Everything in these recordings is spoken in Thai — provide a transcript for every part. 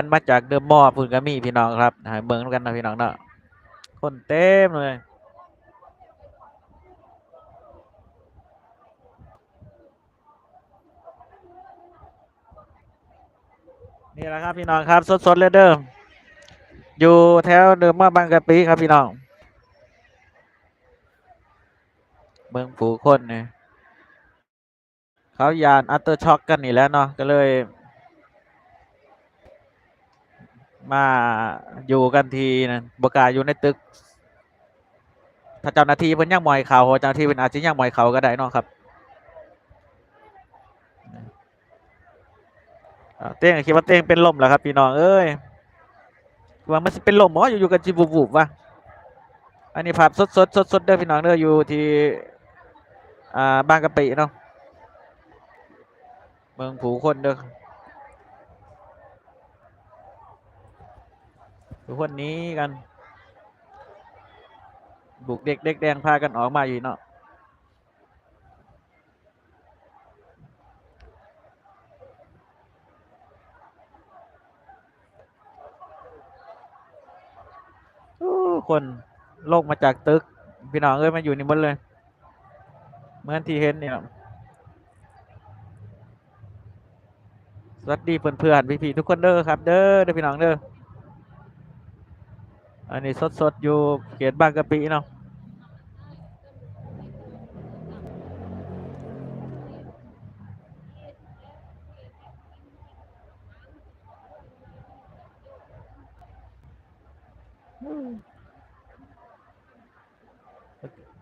นมาจากเดอะมอพุ่นก็มีพี่น้องครับให้เบิ่งนกันนะพี่น้องเนาะคนเต็มเลยนี่แหละครับพี่น้องครับสดๆเลยเด้ออยู่แถวเดิมมาบางกะปิครับพี่น้องเมืองผู้คนเนี่ยเขายานอัตเตอร์ช็อกกันนี่แล้วเนาะก็เลย มาอยู่กันทีนะบกาอยู่ในตึก ถ้าเจ้าหน้าที่เพิ่นยังมอยเขาเจ้าหน้าที่เพิ่นอาจจะยังมอยเขาก็ได้เนาะครับเต้งคิดว่าเต้งเป็นลมแล้วครับพี่น้องเอ้ยว่ามันสิเป็นลมหมออยู่ๆกันจิบุบๆวะอันนี้ภาพสดๆสดๆเด้อพี่น้องเด้ออยู่ที่อ่าบางกะปิเนาะเมืองผูคนเด้อ ทุกคนนี้กัน บุกเด็กเด็กแดงพากันออกมาอยู่เนาะโอ้คนโลกมาจากตึก พี่น้องเอ้ยมาอยู่นี่หมดเลย เหมือนที่เห็นเนี่ยสวัสดีเพื่อนๆพี่ๆทุกคนเด้อครับ เด้อเด้อพี่น้องเด้อ อันนี้สดๆอยู่เขตบางกะปิเนาะ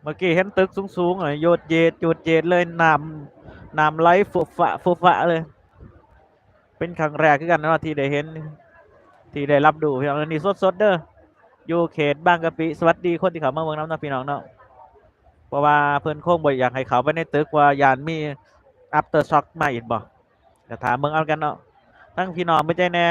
เมื่อกี้เห็นตึกสูงๆอะโยดเยดโยดเยดเลยน้ำน้ำไหลฟุฟะฟุฟะเลย เป็นครั้งแรกคือกันนะที่ได้เห็น ที่ได้รับดูพี่น้องนนี้สดๆเด้อ อยู่เขตบางกะปิสวัสดีคนที่เขามาเมืองน้ำนะพี่น้องเนาะเพราะว่าเพิ่นโค้งบ่อยากให้เขาไปในตึกว่ายานมี after shock มาอีกบ่จะถามเมืองเอากันเนาะทั้งพี่น้องไม่ใจแน่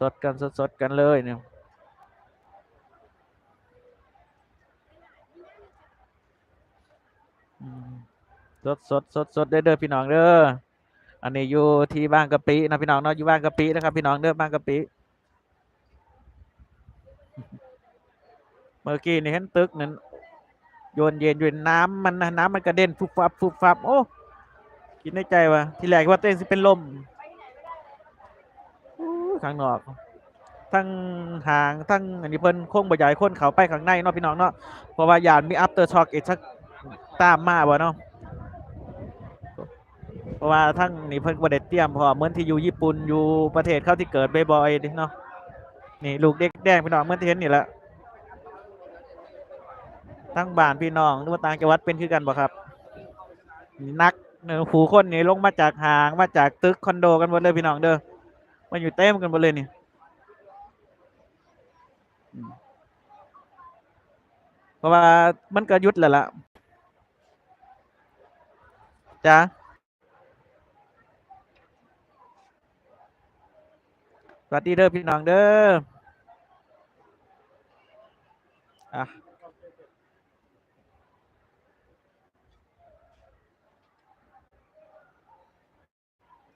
สดๆกันสดๆกันเลยเนี่ยสดสดสดสดเด้เด้อพี่น้องเด้อ อันนี้อยู่ที่บ้างกะปินะพี่น้องเนาะอยู่บ้างกะปินะครับพี่น้องเด้อบ้างกะปิเมื่อกี้นี่เห็นตึกนั้นโยนเย็นอยู่น้ำมันนะน้ำมันกระเด็นฟุบฟับฟุบฟับโอ้คิดในใจว่าที่แรกว่าเต้นสิเป็นลมข้างนอกทั้งห่างทั้งอันนี้เพิ่นคงบ่ใหญ่คนเขาไปข้างในเนาะพี่น้องเนาะเพราะว่ายานมีอัปเตอร์ช็อคอีกสักตามมาบ่เนาะ ราะว่าทั้งนี่เพิ่นบ่ได้เตรียมพราะว่าเหมือนที่อยู่ญี่ปุ่นอยู่ประเทศเขาที่เกิดบ่อยๆเนาะนี่ลูกเด็กแดงพี่น้องเหมือนที่เห็นนี่แหละทั้งบ้านพี่น้องหรือว่าต่างจังหวัดเป็นคือกันบ่ครับนักเนื้อผู้คนนี่ลงมาจากหางมาจากตึกคอนโดกันหมดเลยพี่น้องเด้อมันอยู่เต็มกันหมดเลยนี่เพราะว่ามันก็ยุดแล้วล่ะจ้า วัสดีเด้อพี่น้องเด้ออะ